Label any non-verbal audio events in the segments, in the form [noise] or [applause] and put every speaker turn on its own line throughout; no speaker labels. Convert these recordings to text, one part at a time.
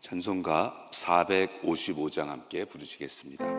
찬송가 455장 함께 부르시겠습니다.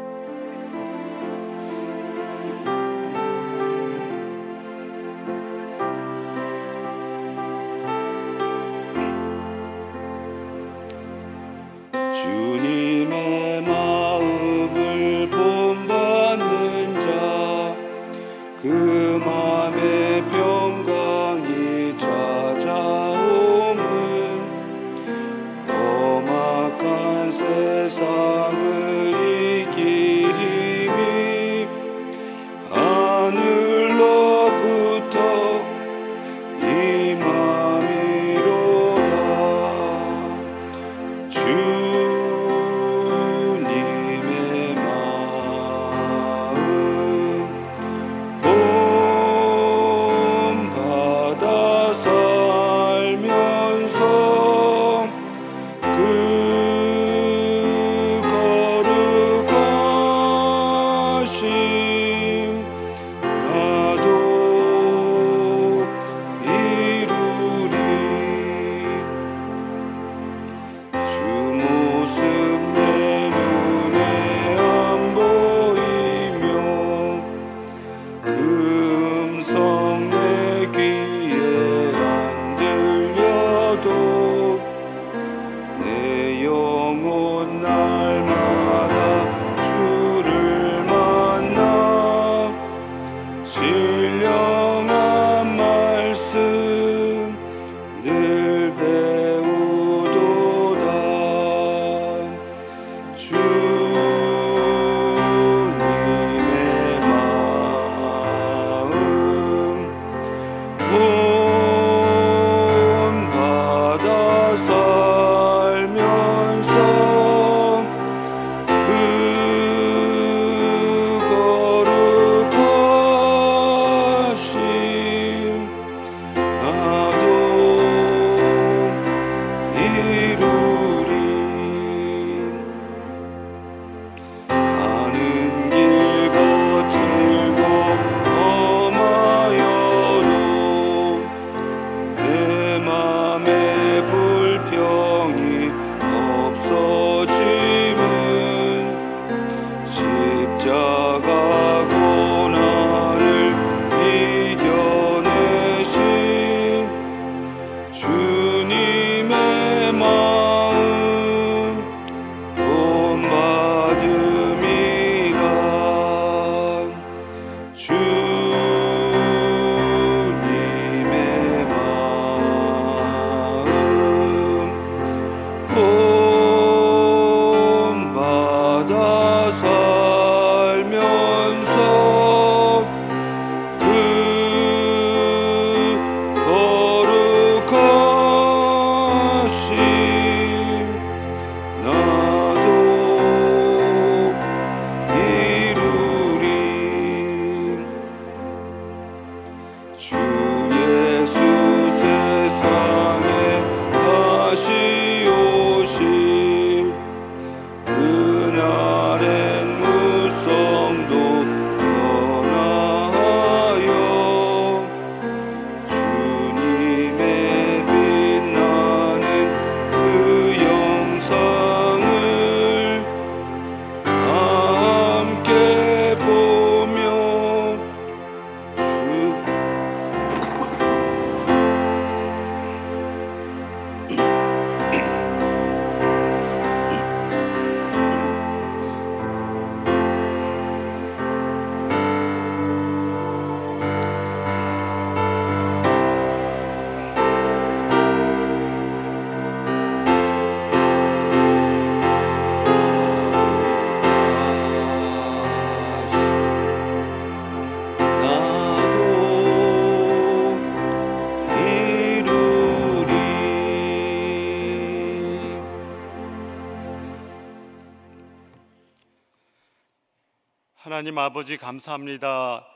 하나님
아버지 감사합니다.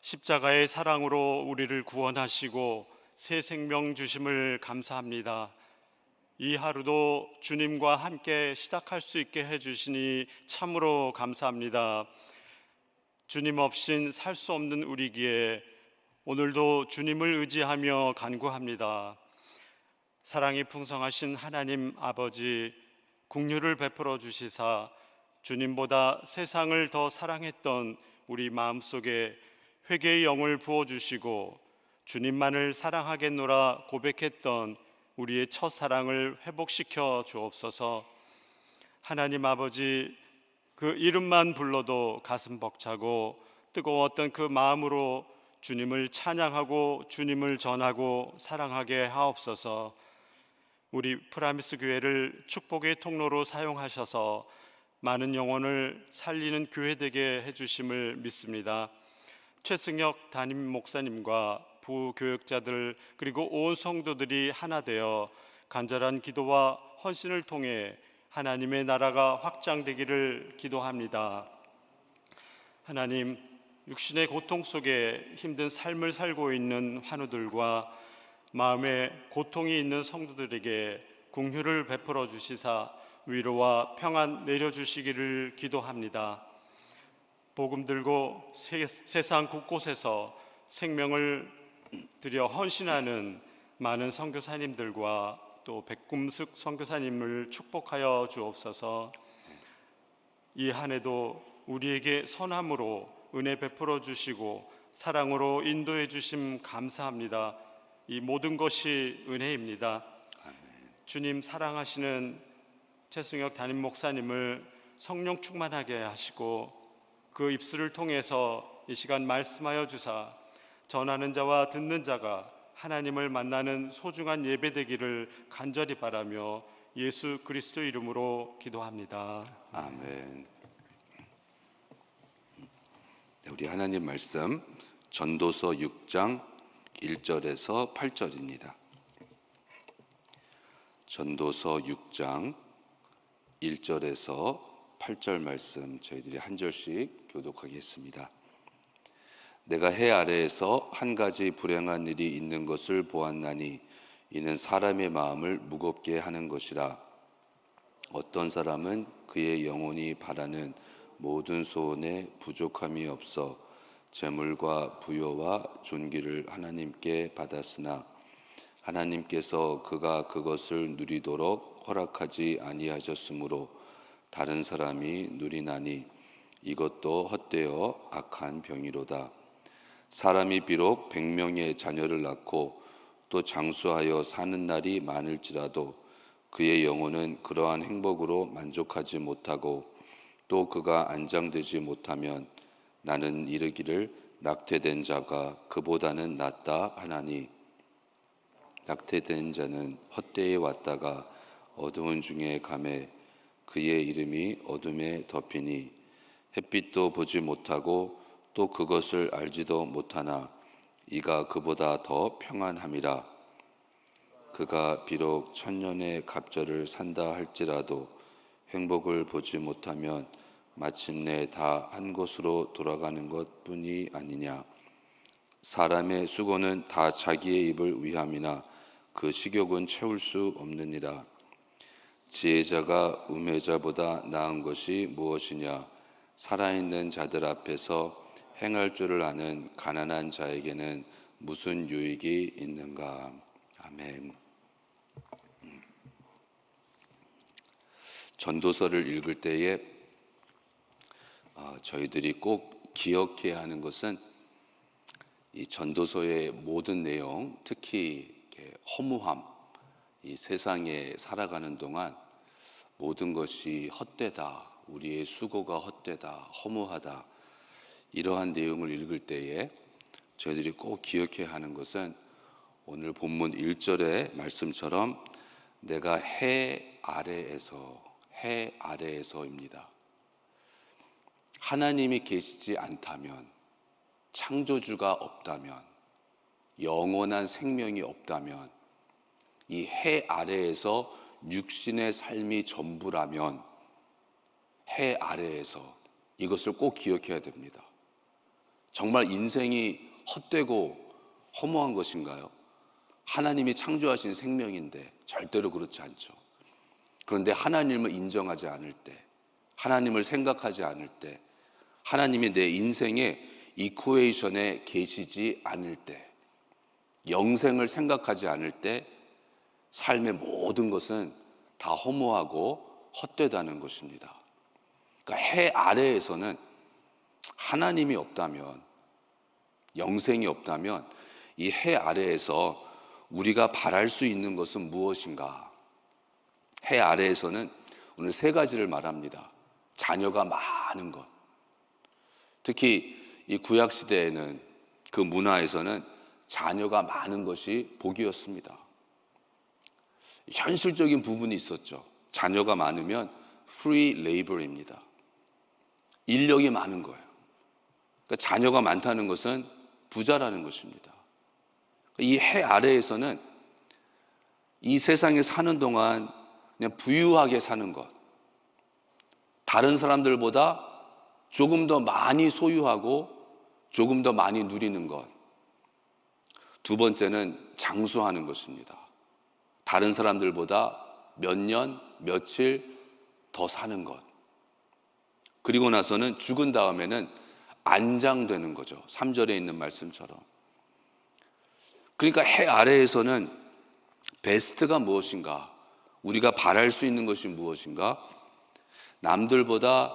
십자가의 사랑으로 우리를 구원하시고 새 생명 주심을 감사합니다. 이 하루도 주님과 함께 시작할 수 있게 해 주시니 참으로 감사합니다. 주님 없인 살 수 없는 우리기에 오늘도 주님을 의지하며 간구합니다. 사랑이 풍성하신 하나님 아버지, 국류를 베풀어 주시사 주님보다 세상을 더 사랑했던 우리 마음속에 회개의 영을 부어 주시고 주님만을 사랑하겠노라 고백했던 우리의 첫 사랑을 회복시켜 주옵소서. 하나님 아버지 그 이름만 불러도 가슴 벅차고 뜨거웠던 그 마음으로 주님을 찬양하고 주님을 전하고 사랑하게 하옵소서. 우리 프라미스 교회를 축복의 통로로 사용하셔서 많은 영혼을 살리는 교회 되게 해 주심을 믿습니다. 최승혁 담임 목사님과 부교역자들 그리고 온 성도들이 하나 되어 간절한 기도와 헌신을 통해 하나님의 나라가 확장되기를 기도합니다. 하나님, 육신의 고통 속에 힘든 삶을 살고 있는 환우들과 마음에 고통이 있는 성도들에게 궁휼을 베풀어 주시사 위로와 평안 내려 주시기를 기도합니다. 복음 들고 세, 세상 곳곳에서 생명을 들여 헌신하는 많은 선교사님들과 또 백금숙 선교사님을 축복하여 주옵소서. 이 한 해도 우리에게 선함으로 은혜 베풀어 주시고 사랑으로 인도해 주심 감사합니다. 이 모든 것이 은혜입니다. 주님 사랑하시는 최승혁 담임 목사님을 성령 충만하게 하시고 그 입술을 통해서 이 시간 말씀하여 주사 전하는 자와 듣는 자가 하나님을 만나는 소중한 예배 되기를 간절히 바라며 예수 그리스도 이름으로 기도합니다.
아멘. 네, 우리 하나님 말씀 전도서 6장 1절에서 8절입니다. 전도서 6장 1절에서 8절 말씀 저희들이 한 절씩 교독하겠습니다. 내가 해 아래에서 한 가지 불행한 일이 있는 것을 보았나니 이는 사람의 마음을 무겁게 하는 것이라 어떤 사람은 그의 영혼이 바라는 모든 소원에 부족함이 없어 재물과 부여와 존귀를 하나님께 받았으나 하나님께서 그가 그것을 누리도록 허락하지 아니하셨으므로 다른 사람이 누리나니 이것도 헛되어 악한 병이로다. 사람이 비록 백명의 자녀를 낳고 또 장수하여 사는 날이 많을지라도 그의 영혼은 그러한 행복으로 만족하지 못하고 또 그가 안장되지 못하면 나는 이르기를 낙태된 자가 그보다는 낫다 하나니 낙태된 자는 헛되이 왔다가 어두운 중에 감에 그의 이름이 어둠에 덮이니 햇빛도 보지 못하고 또 그것을 알지도 못하나 이가 그보다 더 평안함이라. 그가 비록 천년의 갑절을 산다 할지라도 행복을 보지 못하면 마침내 다 한 곳으로 돌아가는 것뿐이 아니냐. 사람의 수고는 다 자기의 입을 위함이나 그 식욕은 채울 수 없느니라 지혜자가 우매자보다 나은 것이 무엇이냐? 살아있는 자들 앞에서 행할 줄을 아는 가난한 자에게는 무슨 유익이 있는가? 아멘. 전도서를 읽을 때에 어, 저희들이 꼭 기억해야 하는 것은 이 전도서의 모든 내용, 특히 허무함, 이 세상에 살아가는 동안 모든 것이 헛되다, 우리의 수고가 헛되다, 허무하다 이러한 내용을 읽을 때에 저희들이 꼭 기억해야 하는 것은 오늘 본문 1절의 말씀처럼 내가 해 아래에서 해 아래에서입니다. 하나님이 계시지 않다면 창조주가 없다면 영원한 생명이 없다면 이 해 아래에서 육신의 삶이 전부라면 해 아래에서 이것을 꼭 기억해야 됩니다. 정말 인생이 헛되고 허무한 것인가요? 하나님이 창조하신 생명인데 절대로 그렇지 않죠. 그런데 하나님을 인정하지 않을 때, 하나님을 생각하지 않을 때, 하나님이 내 인생의 이쿠에이션에 계시지 않을 때, 영생을 생각하지 않을 때, 삶의 모든 것은 다 허무하고 헛되다는 것입니다. 그러니까 해 아래에서는 하나님이 없다면 영생이 없다면 이 해 아래에서 우리가 바랄 수 있는 것은 무엇인가? 해 아래에서는 오늘 세 가지를 말합니다. 자녀가 많은 것. 특히 이 구약 시대에는 그 문화에서는 자녀가 많은 것이 복이었습니다. 현실적인 부분이 있었죠. 자녀가 많으면 free labor입니다. 인력이 많은 거예요. 그러니까 자녀가 많다는 것은 부자라는 것입니다. 이 해 아래에서는 이 세상에 사는 동안 그냥 부유하게 사는 것. 다른 사람들보다 조금 더 많이 소유하고 조금 더 많이 누리는 것. 두 번째는 장수하는 것입니다. 다른 사람들보다 몇 년, 며칠 더 사는 것. 그리고 나서는 죽은 다음에는 안장되는 거죠. 3절에 있는 말씀처럼. 그러니까 해 아래에서는 베스트가 무엇인가? 우리가 바랄 수 있는 것이 무엇인가? 남들보다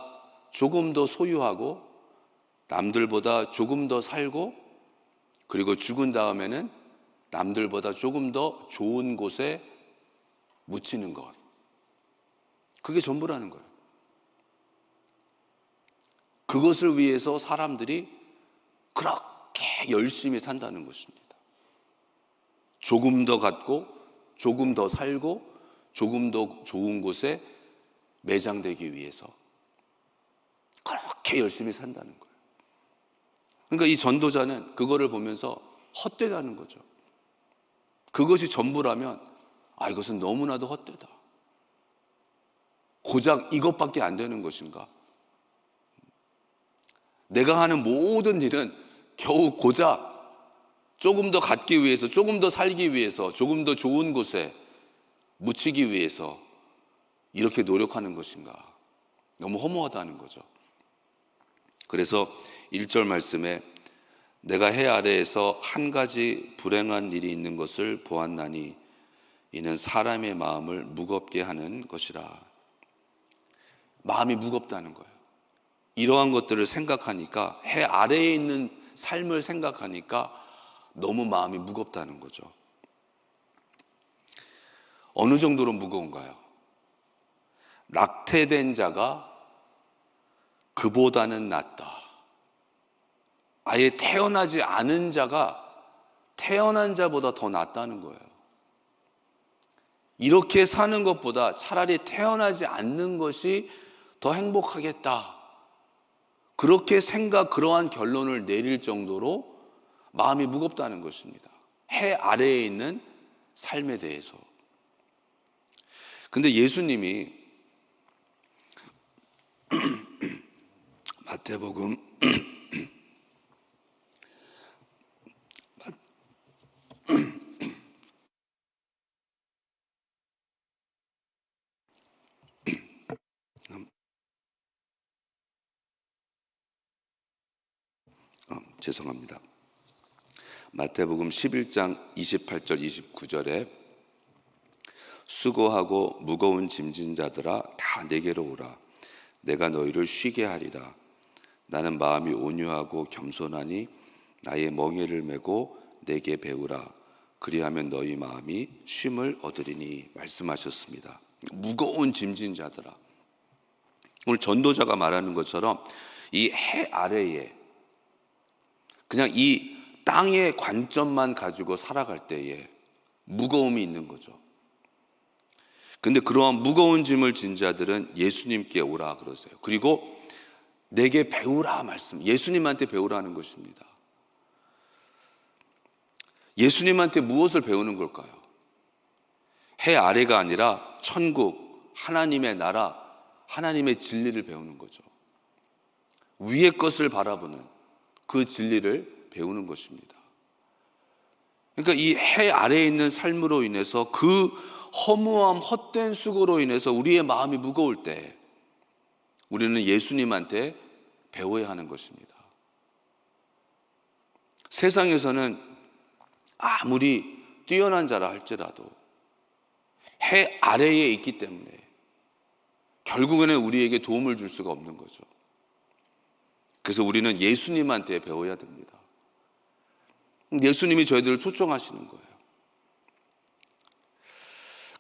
조금 더 소유하고 남들보다 조금 더 살고 그리고 죽은 다음에는 남들보다 조금 더 좋은 곳에 묻히는 것. 그게 전부라는 거예요. 그것을 위해서 사람들이 그렇게 열심히 산다는 것입니다. 조금 더 갖고, 조금 더 살고, 조금 더 좋은 곳에 매장되기 위해서 그렇게 열심히 산다는 거예요. 그러니까 이 전도자는 그거를 보면서 헛되다는 거죠. 그것이 전부라면 아 이것은 너무나도 헛되다. 고작 이것밖에 안 되는 것인가? 내가 하는 모든 일은 겨우 고작 조금 더 갖기 위해서, 조금 더 살기 위해서, 조금 더 좋은 곳에 묻히기 위해서 이렇게 노력하는 것인가? 너무 허무하다는 거죠. 그래서 1절 말씀에 내가 해 아래에서 한 가지 불행한 일이 있는 것을 보았나니 이는 사람의 마음을 무겁게 하는 것이라. 마음이 무겁다는 거예요. 이러한 것들을 생각하니까 해 아래에 있는 삶을 생각하니까 너무 마음이 무겁다는 거죠. 어느 정도로 무거운가요? 낙태된 자가 그보다는 낫다. 아예 태어나지 않은 자가 태어난 자보다 더 낫다는 거예요. 이렇게 사는 것보다 차라리 태어나지 않는 것이 더 행복하겠다. 그렇게 생각, 그러한 결론을 내릴 정도로 마음이 무겁다는 것입니다. 해 아래에 있는 삶에 대해서. 근데 예수님이 [clears throat] 마태복음 [clears throat] 어, 죄송합니다. 마태복음 11장 28절 29절에 수고하고 무거운 짐진 자들아 다 내게로 오라. 내가 너희를 쉬게 하리라. 나는 마음이 온유하고 겸손하니 나의 멍에를 메고 내게 배우라 그리하면 너희 마음이 쉼을 얻으리니 말씀하셨습니다. 무거운 짐진 자들아 오늘 전도자가 말하는 것처럼 이 해 아래에 그냥 이 땅의 관점만 가지고 살아갈 때에 무거움이 있는 거죠. 근데 그러한 무거운 짐을 진 자들은 예수님께 오라 그러세요. 그리고 내게 배우라 말씀. 예수님한테 배우라는 것입니다. 예수님한테 무엇을 배우는 걸까요? 해 아래가 아니라 천국, 하나님의 나라, 하나님의 진리를 배우는 거죠. 위의 것을 바라보는 그 진리를 배우는 것입니다. 그러니까 이 해 아래에 있는 삶으로 인해서 그 허무함, 헛된 수고로 인해서 우리의 마음이 무거울 때 우리는 예수님한테 배워야 하는 것입니다. 세상에서는 아무리 뛰어난 자라 할지라도 해 아래에 있기 때문에 결국에는 우리에게 도움을 줄 수가 없는 거죠. 그래서 우리는 예수님한테 배워야 됩니다. 예수님이 저희들을 초청하시는 거예요.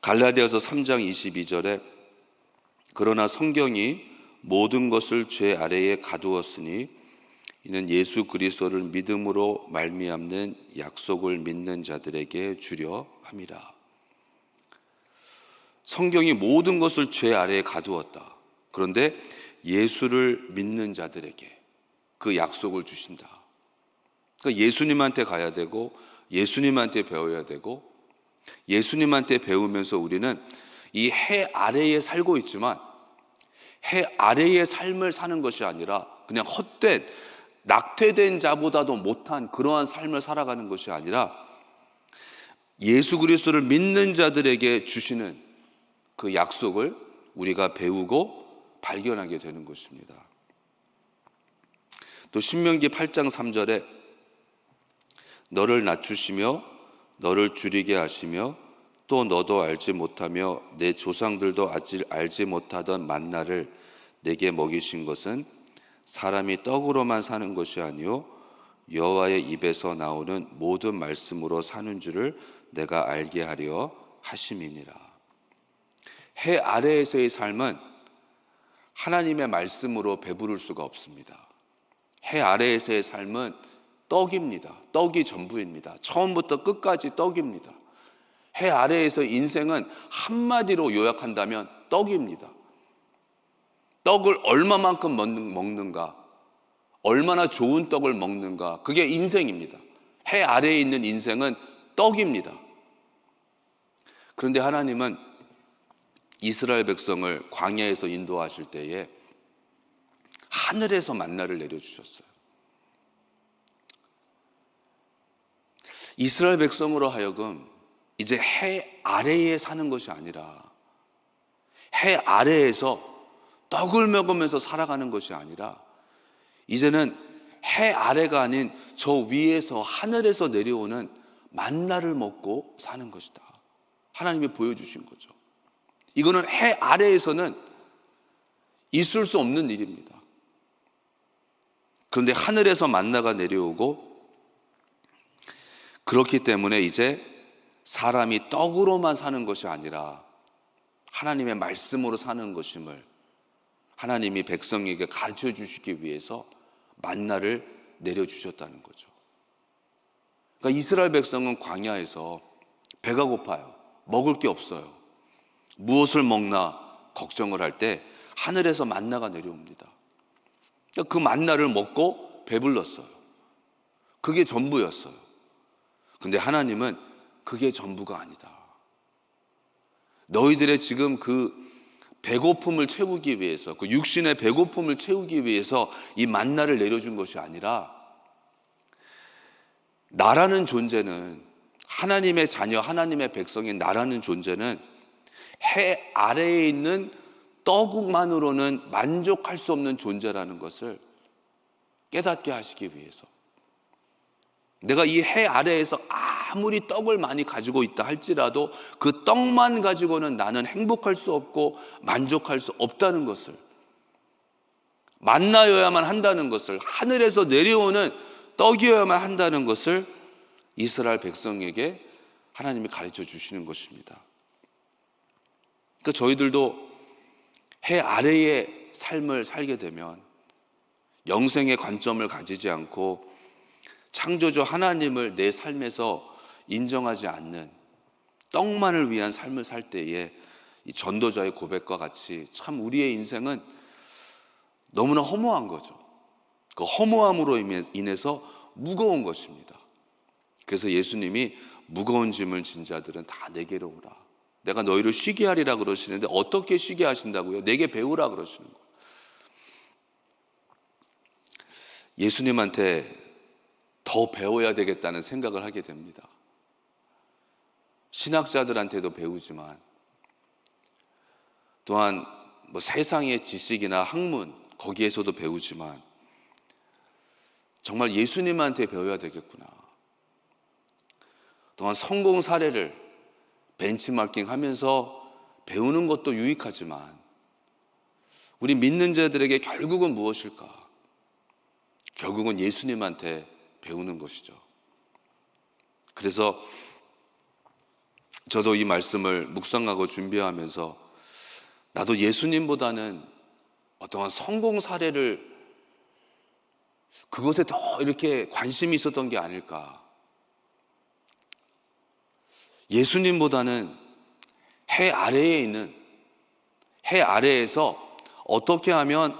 갈라디아서 3장 22절에 그러나 성경이 모든 것을 죄 아래에 가두었으니 이는 예수 그리스도를 믿음으로 말미암는 약속을 믿는 자들에게 주려 함이라. 성경이 모든 것을 죄 아래에 가두었다. 그런데 예수를 믿는 자들에게 그 약속을 주신다. 그러니까 예수님한테 가야 되고 예수님한테 배워야 되고 예수님한테 배우면서 우리는 이 해 아래에 살고 있지만 해 아래의 삶을 사는 것이 아니라 그냥 헛된 낙태된 자보다도 못한 그러한 삶을 살아가는 것이 아니라 예수 그리스도를 믿는 자들에게 주시는 그 약속을 우리가 배우고 발견하게 되는 것입니다. 또 신명기 8장 3절에 너를 낮추시며 너를 줄이게 하시며 또 너도 알지 못하며 내 조상들도 아직 알지 못하던 만나를 내게 먹이신 것은 사람이 떡으로만 사는 것이 아니요 여호와의 입에서 나오는 모든 말씀으로 사는 줄을 내가 알게 하려 하심이니라. 해 아래에서의 삶은 하나님의 말씀으로 배부를 수가 없습니다. 해 아래에서의 삶은 떡입니다. 떡이 전부입니다. 처음부터 끝까지 떡입니다. 해 아래에서 인생은 한마디로 요약한다면 떡입니다. 떡을 얼마만큼 먹는가, 얼마나 좋은 떡을 먹는가, 그게 인생입니다. 해 아래에 있는 인생은 떡입니다. 그런데 하나님은 이스라엘 백성을 광야에서 인도하실 때에 하늘에서 만나를 내려주셨어요. 이스라엘 백성으로 하여금 이제 해 아래에 사는 것이 아니라 해 아래에서 떡을 먹으면서 살아가는 것이 아니라 이제는 해 아래가 아닌 저 위에서 하늘에서 내려오는 만나를 먹고 사는 것이다. 하나님이 보여주신 거죠. 이거는 해 아래에서는 있을 수 없는 일입니다. 그런데 하늘에서 만나가 내려오고 그렇기 때문에 이제 사람이 떡으로만 사는 것이 아니라 하나님의 말씀으로 사는 것임을 하나님이 백성에게 가르쳐 주시기 위해서 만나를 내려 주셨다는 거죠. 그러니까 이스라엘 백성은 광야에서 배가 고파요. 먹을 게 없어요. 무엇을 먹나 걱정을 할 때 하늘에서 만나가 내려옵니다. 그러니까 그 만나를 먹고 배불렀어요. 그게 전부였어요. 근데 하나님은 그게 전부가 아니다. 너희들의 지금 그 배고픔을 채우기 위해서 그 육신의 배고픔을 채우기 위해서 이 만나를 내려준 것이 아니라 나라는 존재는 하나님의 자녀, 하나님의 백성인 나라는 존재는 해 아래에 있는 떡만으로는 만족할 수 없는 존재라는 것을 깨닫게 하시기 위해서 내가 이 해 아래에서 아무리 떡을 많이 가지고 있다 할지라도 그 떡만 가지고는 나는 행복할 수 없고 만족할 수 없다는 것을 만나여야만 한다는 것을 하늘에서 내려오는 떡이어야만 한다는 것을 이스라엘 백성에게 하나님이 가르쳐 주시는 것입니다. 그러니까 저희들도 해 아래의 삶을 살게 되면 영생의 관점을 가지지 않고 창조주 하나님을 내 삶에서 인정하지 않는 떡만을 위한 삶을 살 때에 이 전도자의 고백과 같이 참 우리의 인생은 너무나 허무한 거죠. 그 허무함으로 인해서 무거운 것입니다. 그래서 예수님이 무거운 짐을 진 자들은 다 내게로 오라. 내가 너희를 쉬게 하리라 그러시는데 어떻게 쉬게 하신다고요? 내게 배우라 그러시는 거예요. 예수님한테 더 배워야 되겠다는 생각을 하게 됩니다. 신학자들한테도 배우지만 또한 뭐 세상의 지식이나 학문 거기에서도 배우지만 정말 예수님한테 배워야 되겠구나. 또한 성공 사례를 벤치마킹 하면서 배우는 것도 유익하지만 우리 믿는 자들에게 결국은 무엇일까? 결국은 예수님한테 배우는 것이죠. 그래서 저도 이 말씀을 묵상하고 준비하면서 나도 예수님보다는 어떠한 성공 사례를 그것에 더 이렇게 관심이 있었던 게 아닐까. 예수님보다는 해 아래에 있는 해 아래에서 어떻게 하면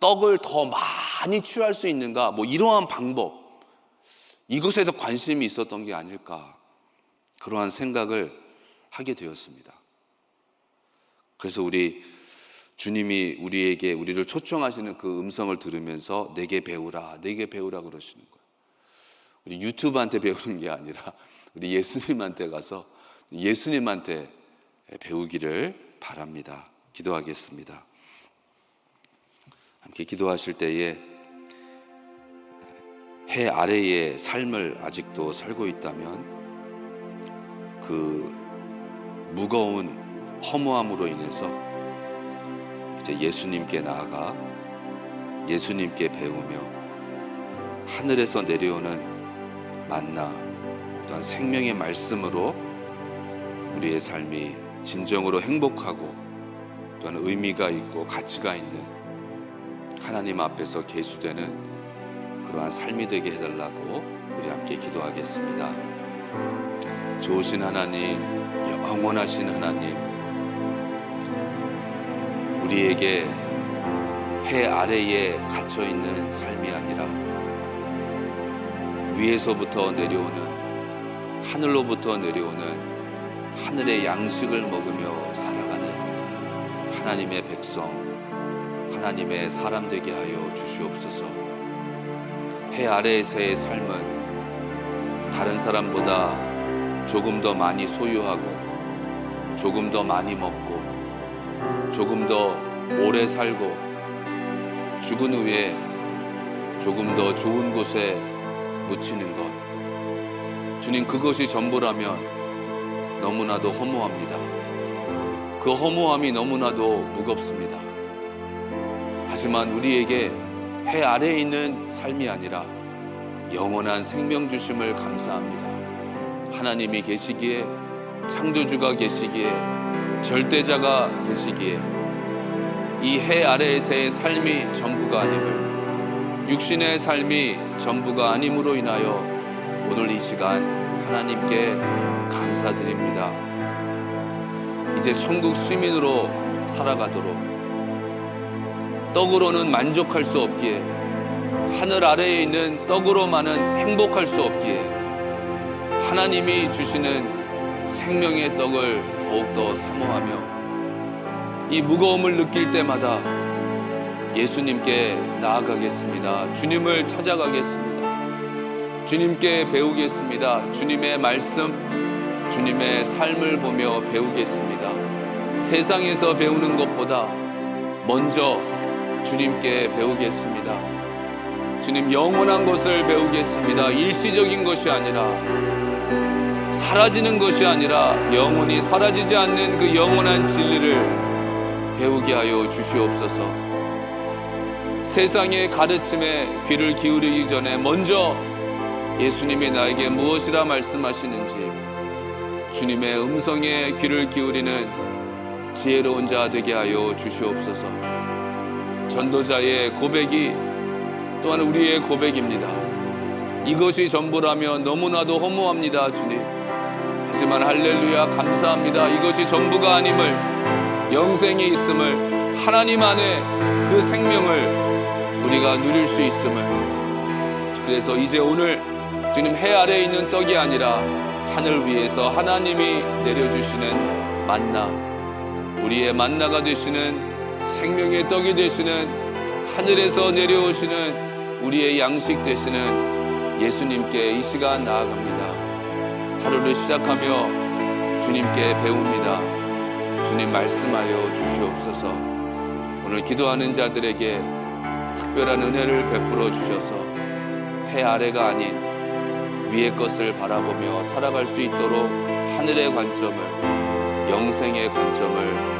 떡을 더 많이 취할 수 있는가, 뭐 이러한 방법, 이것에 더 관심이 있었던 게 아닐까. 그러한 생각을 하게 되었습니다. 그래서 우리 주님이 우리에게 우리를 초청하시는 그 음성을 들으면서 내게 배우라, 내게 배우라 그러시는 거예요. 우리 유튜브한테 배우는 게 아니라 우리 예수님한테 가서 예수님한테 배우기를 바랍니다. 기도하겠습니다. 함께 기도하실 때에 해 아래의 삶을 아직도 살고 있다면 그 무거운 허무함으로 인해서 이제 예수님께 나아가 예수님께 배우며 하늘에서 내려오는 만나 또한 생명의 말씀으로 우리의 삶이 진정으로 행복하고 또한 의미가 있고 가치가 있는 하나님 앞에서 계수되는 그러한 삶이 되게 해달라고 우리 함께 기도하겠습니다. 좋으신 하나님, 영원하신 하나님, 우리에게 해 아래에 갇혀 있는 삶이 아니라 위에서부터 내려오는 하늘로부터 내려오는 하늘의 양식을 먹으며 살아가는 하나님의 백성, 하나님의 사람 되게 하여 주시옵소서. 해 아래에서의 삶은 다른 사람보다 조금 더 많이 소유하고 조금 더 많이 먹고 조금 더 오래 살고 죽은 후에 조금 더 좋은 곳에 묻히는 것 주님 그것이 전부라면 너무나도 허무합니다. 그 허무함이 너무나도 무겁습니다. 하지만 우리에게 해 아래에 있는 삶이 아니라 영원한 생명 주심을 감사합니다. 하나님이 계시기에 창조주가 계시기에 절대자가 계시기에 이 해 아래에서의 삶이 전부가 아님을 육신의 삶이 전부가 아님으로 인하여 오늘 이 시간 하나님께 감사드립니다. 이제 천국 시민으로 살아가도록 떡으로는 만족할 수 없기에 하늘 아래에 있는 떡으로만은 행복할 수 없기에 하나님이 주시는 생명의 떡을 더욱더 사모하며 이 무거움을 느낄 때마다 예수님께 나아가겠습니다. 주님을 찾아가겠습니다. 주님께 배우겠습니다. 주님의 말씀, 주님의 삶을 보며 배우겠습니다. 세상에서 배우는 것보다 먼저 주님께 배우겠습니다. 주님 영원한 것을 배우겠습니다. 일시적인 것이 아니라 사라지는 것이 아니라 영원히 사라지지 않는 그 영원한 진리를 배우게 하여 주시옵소서. 세상의 가르침에 귀를 기울이기 전에 먼저 예수님이 나에게 무엇이라 말씀하시는지 주님의 음성에 귀를 기울이는 지혜로운 자 되게 하여 주시옵소서. 전도자의 고백이 또한 우리의 고백입니다. 이것이 전부라면 너무나도 허무합니다, 주님. 하지만 할렐루야 감사합니다. 이것이 전부가 아님을 영생이 있음을 하나님 안에 그 생명을 우리가 누릴 수 있음을 그래서 이제 오늘 주님 해 아래에 있는 떡이 아니라 하늘 위에서 하나님이 내려주시는 만나 우리의 만나가 되시는 생명의 떡이 되시는 하늘에서 내려오시는 우리의 양식 되시는 예수님께 이 시간 나아갑니다. 하루를 시작하며 주님께 배웁니다. 주님 말씀하여 주시옵소서. 오늘 기도하는 자들에게 특별한 은혜를 베풀어 주셔서 해 아래가 아닌 위의 것을 바라보며 살아갈 수 있도록 하늘의 관점을 영생의 관점을